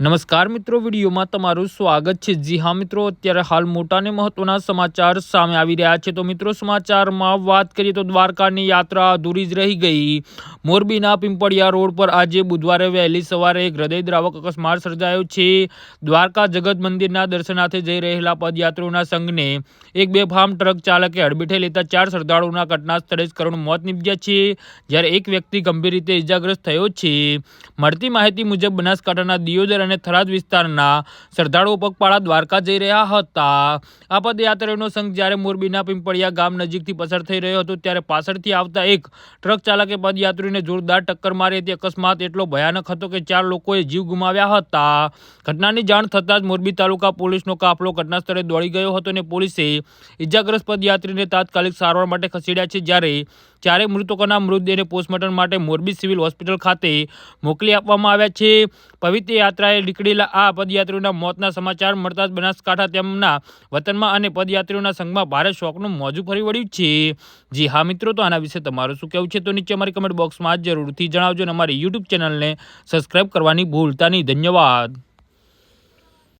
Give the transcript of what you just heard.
નમસ્કાર મિત્રો, વિડીયોમાં તમારું સ્વાગત છે. જી હા મિત્રો, અત્યારે હાલ મોટા અને મહત્વના સમાચાર સામે આવી રહ્યા છે. તો મિત્રો, સમાચારમાં વાત કરીએ તો દ્વારકાની યાત્રા અધૂરી જ રહી ગઈ. મોરબીના પિંપળિયા રોડ પર આજે બુધવારે વહેલી સવારે એક હૃદયદ્રાવક અકસ્માત સર્જાયો છે. દ્વારકા જગત મંદિરના દર્શનાર્થે જઈ રહેલા પદયાત્રીઓના સંઘને એક બેફામ ટ્રક ચાલકે હડબીઠે લેતા ચાર શ્રદ્ધાળુઓના ઘટના સ્થળે જ કરુણ મોત નીપજ્યા છે, જ્યારે એક વ્યક્તિ ગંભીર રીતે ઇજાગ્રસ્ત થયો છે. મળતી માહિતી મુજબ બનાસકાંઠાના દિયોદર અને થરાદ વિસ્તારના શ્રદ્ધાળુઓ પગપાળા દ્વારકા જઈ રહ્યા હતા. આ પદયાત્રીઓનો સંઘ જ્યારે મોરબીના પિંપળિયા ગામ નજીકથી પસાર થઈ રહ્યો હતો, ત્યારે પાછળથી આવતા એક ટ્રક ચાલકે પદયાત્રીઓને જોરદાર ટક્કર મારી હતી. અકસ્માત એટલો ભયાનક હતો કે ચાર લોકોએ જીવ ગુમાવ્યા હતા. ઘટનાની જાણ થતાં જ મોરબી તાલુકા પોલીસનો કાફલો ઘટના સ્થળે દોડી ગયો હતો અને પોલીસે ઇજાગ્રસ્ત પદયાત્રીને તાત્કાલિક સારવાર માટે ખસેડ્યા છે. જ્યારે ચારે મૃતકોના મૃતદેહને પોસ્ટમોર્ટમ માટે મોરબી સિવિલ હોસ્પિટલ ખાતે મોકલી આપવામાં આવ્યા છે. પવિત્ર યાત્રાએ નીકળેલા આ પદયાત્રીઓના મોતના સમાચાર મળતા જ બનાસકાંઠા તેમના વતનમાં અને પદયાત્રીઓના સંઘમાં ભારે શોકનું મોજું ફરી વળ્યું છે. જી હા મિત્રો, તો આના વિશે તમારું શું કહેવું છે? તો નીચે અમારી કમેન્ટ બોક્સમાં જરૂરથી જણાવજો અને અમારી યુટ્યુબ ચેનલને સબસ્ક્રાઇબ કરવાની ભૂલતા નહીં. ધન્યવાદ.